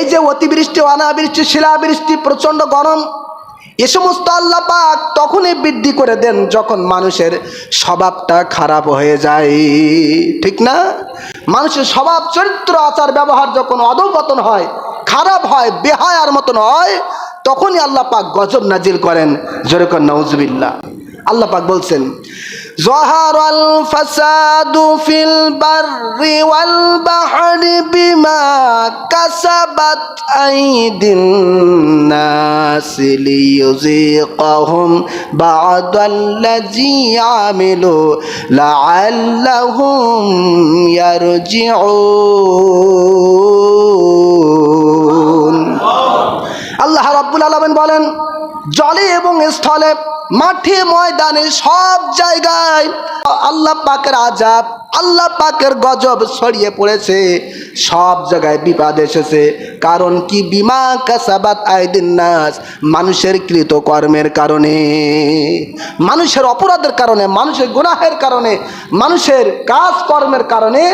এই যে অতিবৃষ্টি, অনাবৃষ্টি, শিলাবৃষ্টি, প্রচণ্ড গরম, এ সমস্ত আল্লাহ পাক তখনই বৃদ্ধি করে দেন যখন মানুষের স্বভাবটা খারাপ হয়ে যায়। ঠিক না? মানুষের স্বভাব, চরিত্র, আচার, ব্যবহার যখন অধপতন হয়, খারাপ হয়, বেহায়ার মতন হয়, তখনই আল্লাহ পাক গজব নাজিল করেন। যেরকম নওজবিল্লা আল্লাহ পাক বলছেন, জহারাল ফাসাদু ফিল বাররি ওয়াল বাহরি বিমা কাসাবাত আইদিন নাস লিয়ুযিকাহুম বা'দাল্লাযী আমিলু লাআল্লাহুম ইয়ারজিউন। আল্লাহ রাব্বুল আলামিন বলেন, জলে এবং স্থলে মাঠে, ময়দানে, সব জায়গায় আল্লাহ পাকের আজাব আল্লাহ পাকের গজব ছড়িয়ে পড়েছে, সব জায়গায় বিপদ এসেছে। কারণ কি? বিমা কাসাবাত আইদিন নাস, মানুষের কৃত কর্মের কারণে, মানুষের অপরাধের কারণে, মানুষের গুনাহের কারণে, মানুষের কাজ কর্মের কারণে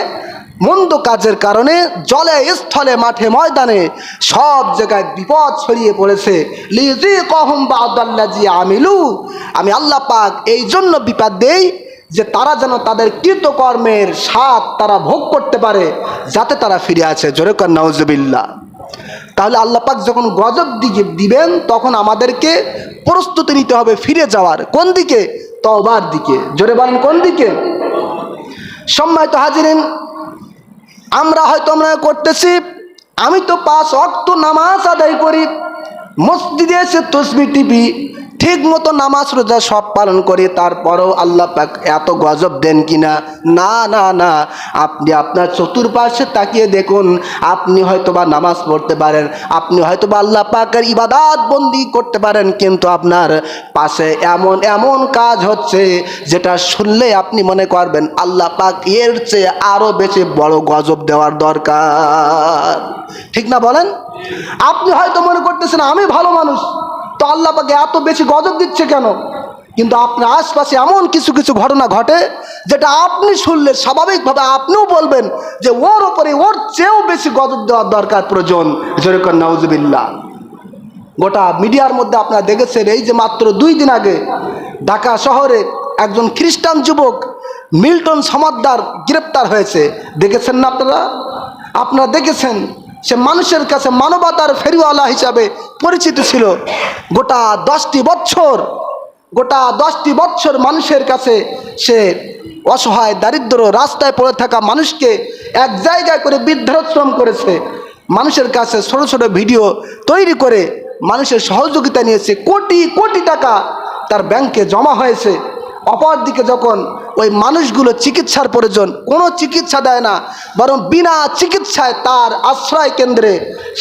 মন্দ কাজের কারণে জলে, স্থলে, মাঠে, ময়দানে সব জায়গায় বিপদ ছড়িয়ে পড়েছে। লিজি কহম বা আদাল্লাজি আমিলু। আমি আল্লাহ পাক এই জন্য বিপদ দেই যে তারা যেন তাদের কৃতকর্মের স্বাদ তারা ভোগ করতে পারে, যাতে তারা ফিরে আছে জোরে কর নওজবিল্লা তাহলে আল্লাহ পাক যখন গজব দিকে দিবেন, তখন আমাদেরকে প্রস্তুতি নিতে হবে ফিরে যাওয়ার। কোন দিকে? তবার দিকে। জোরে বলেন, কোন দিকে? সম্মানিত হাজিরিন আমরা হয়তো আমরা করতেছি, আমি তো পাঁচ অক্ত নামাজ আদায় করি। মসজিদে এসে তসবি টিপি ঠিক মতো নামাজ রোজা সব পালন করি, তারপরেও আল্লাহ পাক এত গজব দেন কিনা? না না না। আপনি আপনার চতুর্পাশে তাকিয়ে দেখুন, আপনি হয়তো বা নামাজ পড়তে পারেন, আপনি হয়তো বা আল্লাহ পাকের ইবাদাত বন্দি করতে পারেন, কিন্তু আপনার পাশে এমন এমন কাজ হচ্ছে যেটা শুনলে আপনি মনে করবেন, আল্লাহ পাক এর চেয়ে আরও বেশি বড় গজব দেওয়ার দরকার। ঠিক না বলেন? আপনি হয়তো মনে করতেছেন, আমি ভালো মানুষ। তো আল্লাহ পাকে এত বেশি গজব দিচ্ছে কেন? কিন্তু আপনার আশপাশে এমন কিছু কিছু ঘটনা ঘটে, যেটা আপনি শুনলে স্বাভাবিকভাবে আপনিও বলবেন যে ওর ওপরে ওর চেয়েও বেশি গজব দেওয়ার দরকার প্রয়োজন। যেরকম নওজবিল্লা গোটা মিডিয়ার মধ্যে আপনারা দেখেছেন, এই যে মাত্র দুই দিন আগে ঢাকা শহরে একজন খ্রিস্টান যুবক মিল্টন সমাদ্দার গ্রেপ্তার হয়েছে। দেখেছেন না আপনারা? আপনারা দেখেছেন সে মানুষের কাছে মানবতার ফেরিওয়ালা হিসাবে পরিচিত ছিল। গোটা দশটি বছর গোটা দশটি বছর মানুষের কাছে সে অসহায়, দারিদ্র রাস্তায় পড়ে থাকা মানুষকে এক জায়গায় করে বৃদ্ধাশ্রম করেছে। মানুষের কাছে ছোট ছোট ভিডিও তৈরি করে মানুষের সহযোগিতা নিয়েছে। কোটি কোটি টাকা তার ব্যাংকে জমা হয়েছে। অপরদিকে যখন ওই মানুষগুলো চিকিৎসার প্রয়োজন, কোনো চিকিৎসা দেয় না, বরং বিনা চিকিৎসায় তার আশ্রয় কেন্দ্রে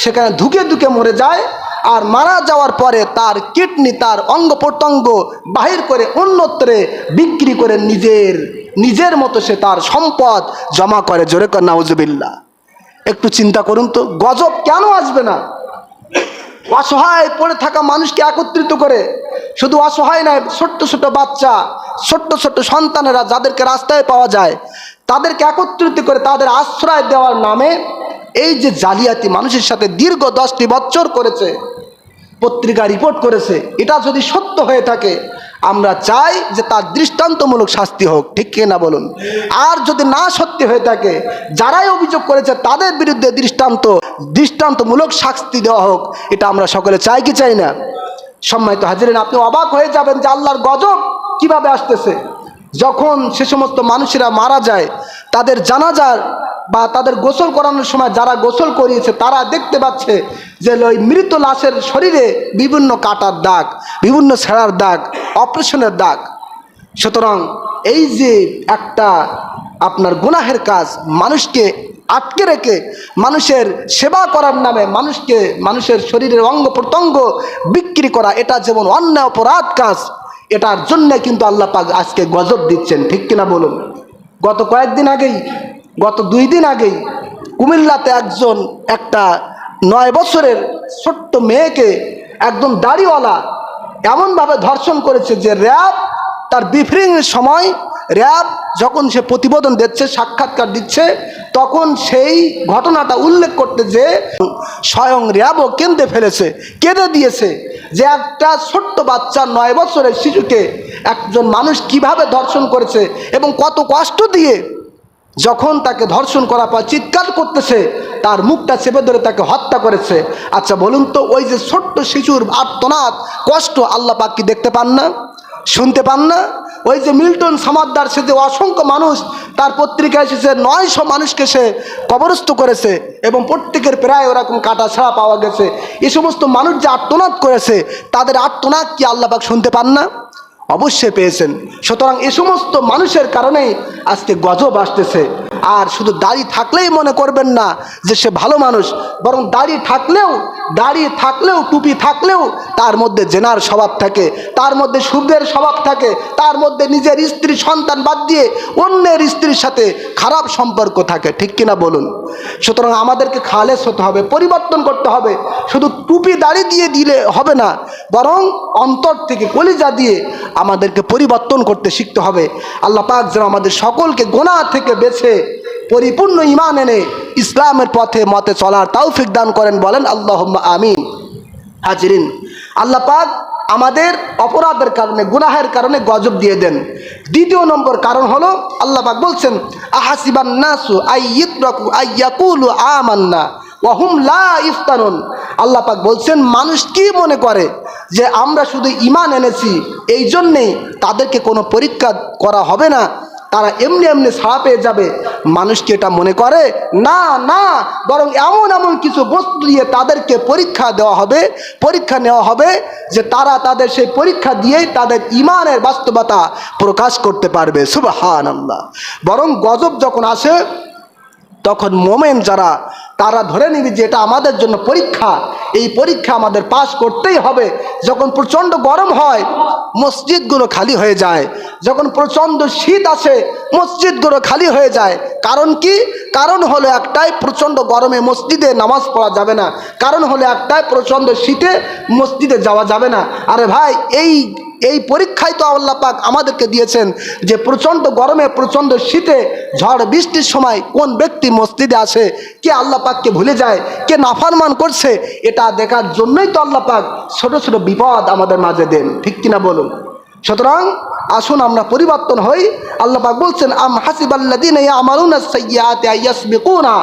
সেখানে ধুকে ধুকে মরে যায় আর মারা যাওয়ার পরে তার কিডনি, তার অঙ্গ প্রত্যঙ্গ বাহির করে অন্যত্রে বিক্রি করে নিজের নিজের মতো সে তার সম্পদ জমা করে। জোরে কর নাউজবিল্লা একটু চিন্তা করুন তো, গজব কেন আসবে না? অসহায় পড়ে থাকা মানুষকে একত্রিত করে, শুধু অসহায় নয়, ছোট্ট ছোট বাচ্চা ছোট্ট ছোট্ট সন্তানেরা যাদেরকে রাস্তায় পাওয়া যায়, তাদেরকে একত্রিত করে তাদের আশ্রয় দেওয়ার নামে এই যে জালিয়াতি মানুষের সাথে দীর্ঘ দশটি বছর করেছে, পত্রিকা রিপোর্ট করেছে, এটা যদি সত্য হয়ে থাকে, আমরা চাই যে তার দৃষ্টান্তমূলক শাস্তি হোক, ঠিক কিনা বলুন? আর যদি না সত্যি হয়ে থাকে, যারাই অভিযোগ করেছে তাদের বিরুদ্ধে দৃষ্টান্ত, দৃষ্টান্তমূলক শাস্তি দেওয়া হোক, এটা আমরা সকলে চাই কি চাই না? সম্মানিত হাজিরেন, আপনি অবাক হয়ে যাবেন যে আল্লাহর গজব কীভাবে আসতেছে? যখন সে সমস্ত মানুষেরা মারা যায়, তাদের জানাজার বা তাদের গোসল করানোর সময় যারা গোসল করিয়েছে, তারা দেখতে পাচ্ছে যে ওই মৃত লাশের শরীরে বিভিন্ন কাটার দাগ, বিভিন্ন ছেঁড়ার দাগ, অপারেশনের দাগ। সুতরাং এই যে একটা আপনার গুনাহের কাজ, মানুষকে আটকে রেখে মানুষের সেবা করার নামে মানুষকে মানুষের শরীরের অঙ্গ প্রত্যঙ্গ বিক্রি করা, এটা যেমন অন্য অপরাধ কাজ এটার জন্য কিন্তু আল্লাহ পাক আজকে গজব দিচ্ছেন, ঠিক কিনা বলুন? গত কয়েকদিন আগেই, গত দুই দিন আগেই কুমিল্লাতে একজন, একটা নয় বছরের ছোট্ট মেয়েকে একদম দাড়িওয়ালা এমনভাবে ধর্ষণ করেছে যে র্যাব তার ব্রিফিংয়ের সময়, র্যাব যখন সে প্রতিবেদন দিচ্ছে, সাক্ষাৎকার দিচ্ছে, তখন সেই ঘটনাটা উল্লেখ করতে যে স্বয়ং র্যাবও কেঁদে ফেলেছে, কেঁদে দিয়েছে। যে একটা ছোট্ট বাচ্চা নয় বছরের শিশুকে একজন মানুষ কীভাবে ধর্ষণ করেছে এবং কত কষ্ট দিয়ে যখন তাকে ধর্ষণ করার পর চিৎকার করতেছে, তার মুখটা চেপে ধরে তাকে হত্যা করেছে। আচ্ছা বলুন তো, ওই যে ছোট্ট শিশুর আত্মনাথ কষ্ট আল্লাহ পাক কি দেখতে পান না? শুনতে পান না? ওই যে মিল্টন সামাদ্দার সে যে অসংখ্য মানুষ, তার পত্রিকায় এসেছে, নয়শো মানুষকে সে কবরস্থ করেছে এবং প্রত্যেকের প্রায় ওরকম কাটা ছাড়া পাওয়া গেছে। এই সমস্ত মানুষ যে আত্মনাদ করেছে, তাদের আত্মনাদ কি আল্লাহবাক শুনতে পান না? অবশ্যই পেয়েছেন। সুতরাং এ সমস্ত মানুষের কারণেই আজকে গজব আসতেছে। আর শুধু দাড়ি থাকলেই মনে করবেন না যে সে ভালো মানুষ, বরং দাড়ি থাকলেও দাড়ি থাকলেও, টুপি থাকলেও তার মধ্যে জেনার স্বভাব থাকে, তার মধ্যে সুদের স্বভাব থাকে, তার মধ্যে নিজের স্ত্রী, সন্তান বাদ দিয়ে অন্যের স্ত্রীর সাথে খারাপ সম্পর্ক থাকে, ঠিক কিনা বলুন? সুতরাং আমাদেরকে খালেস হতে হবে, পরিবর্তন করতে হবে। শুধু টুপি দাড়ি দিয়ে দিলে হবে না, বরং অন্তর থেকে কলিজা দিয়ে আমাদেরকে পরিবর্তন করতে শিখতে হবে। আল্লাহ পাক যেন আমাদের সকলকে গোনা থেকে বেছে পরিপূর্ণ ইমান এনে ইসলামের পথে, মতে চলার তৌফিক দান করেন বলেন আল্লাহ আমিন। হাজিরিন, আল্লাহ পাক আমাদের অপরাধের কারণে, গুনাহের কারণে গজব দিয়ে দেন। দ্বিতীয় নম্বর কারণ হলো, আল্লাহ পাক বলছেন, আহাসিবান নাসু আইয়িত্রাকু আইয়াকুলু আমান্না ওয়াহুম লা ইফতানুন। আল্লাহ পাক বলছেন, মানুষ কি মনে করে? যে আমরা শুধু ইমান এনেছি, এই জন্যেই তাদেরকে কোনো পরীক্ষা করা হবে না। তারা এমনি এমনি ছাড়া পেয়ে যাবে। মানুষ কি এটা মনে করে? না না। বরং এমন এমন কিছু বস্তু দিয়ে তাদেরকে পরীক্ষা দেওয়া হবে, পরীক্ষা নেওয়া হবে যে তারা তাদের সেই পরীক্ষা দিয়েই তাদের ইমানের বাস্তবতা প্রকাশ করতে পারবে। সুবাহান আল্লাহ বরং গজব যখন আসে, তখন মোমেন যারা, তারা ধরে নিবি যে এটা আমাদের জন্য পরীক্ষা। এই পরীক্ষা আমাদের পাশ করতেই হবে। যখন প্রচণ্ড গরম হয়, মসজিদগুলো খালি হয়ে যায়। যখন প্রচণ্ড শীত আসে, মসজিদগুলো খালি হয়ে যায়। কারণ কি? কারণ হলো একটাই, প্রচণ্ড গরমে মসজিদে নামাজ পড়া যাবে না। কারণ হলো একটাই, প্রচণ্ড শীতে মসজিদে যাওয়া যাবে না। আরে ভাই, এই এই পরীক্ষায় তো আল্লাহ পাক আমাদেরকে দিয়েছেন যে প্রচণ্ড গরমে, প্রচণ্ড শীতে, ঝড় বৃষ্টির সময় কোন ব্যক্তি মসজিদে আসে, কে আল্লাহ পাককে ভুলে যায়, কে নাফারমান করছে, এটা দেখার জন্যই তো আল্লাহ পাক ছোট ছোট বিপদ আমাদের মাঝে দেন। ঠিক কিনা বলুন? সুতরাং আসুন আমরা পরিবর্তন হই। আল্লাহ পাক বলছেন, আম হাসিবাল্লাদিন আইয়াসবিকুনা?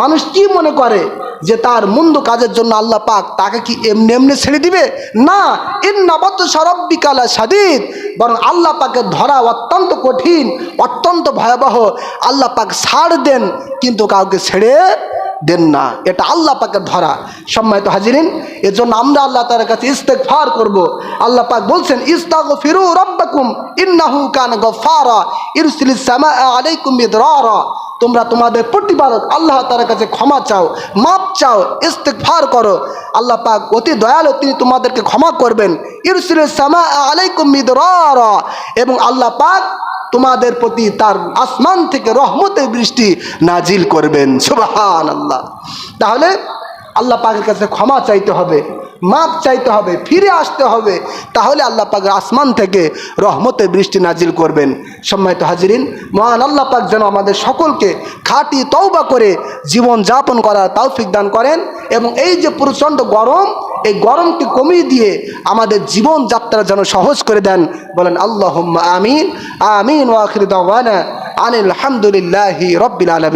মানুষ কি মনে করে যে তার মন্দ কাজের জন্য আল্লাহ পাক তাকে কি এমনি এমনি ছেড়ে দিবে? না ইন্নাবত সরব্বিকালা সাদিদ বরং আল্লাহ পাকের ধরা অত্যন্ত কঠিন, অত্যন্ত ভয়াবহ। আল্লাহ পাক ছাড় দেন, কিন্তু কাউকে ছেড়ে দেন না। এটা আল্লাহ পাকের ধরা। সম্মানিত হাজিরিন এর জন্য আমরা আল্লাহ তার কাছে ইস্তেকফার করব। আল্লাহ পাক বলছেন ইস্তাগ ফিরু রব্বাকুম ইন্নাহু কান গফারা ইরসিলিস সামা আলাইকুম মিদরারা তোমরা তোমাদের প্রতিপালক আল্লাহ তার কাছে ক্ষমা চাও মাপ চাও ইস্তেকফার করো। আল্লাহ পাক অতি দয়ালু তিনি তোমাদেরকে ক্ষমা করবেন। ইরসিলিস সামা আলাইকুম মিদরারা এবং আল্লাহ পাক তোমাদের প্রতি তার আসমান থেকে রহমতের বৃষ্টি নাজিল করবেন। সুবাহান আল্লাহ তাহলে আল্লাহ পাকের কাছে ক্ষমা চাইতে হবে, মাপ চাইতে হবে, ফিরে আসতে হবে, তাহলে আল্লাহ পাক আসমান থেকে রহমতের বৃষ্টি নাজিল করবেন। সম্মানিত হাজিরিন, মহান আল্লাহ পাক যেন আমাদের সকলকে খাঁটি তওবা করে জীবন যাপন করার তৌফিক দান করেন এবং এই যে প্রচণ্ড গরম, এই গরমকে কমিয়ে দিয়ে আমাদের জীবন যাত্রা যেন সহজ করে দেন, বলেন আল্লাহ আমিন। আমিন আনিল হামদুলিল্লাহি রব্বিল আলমিন।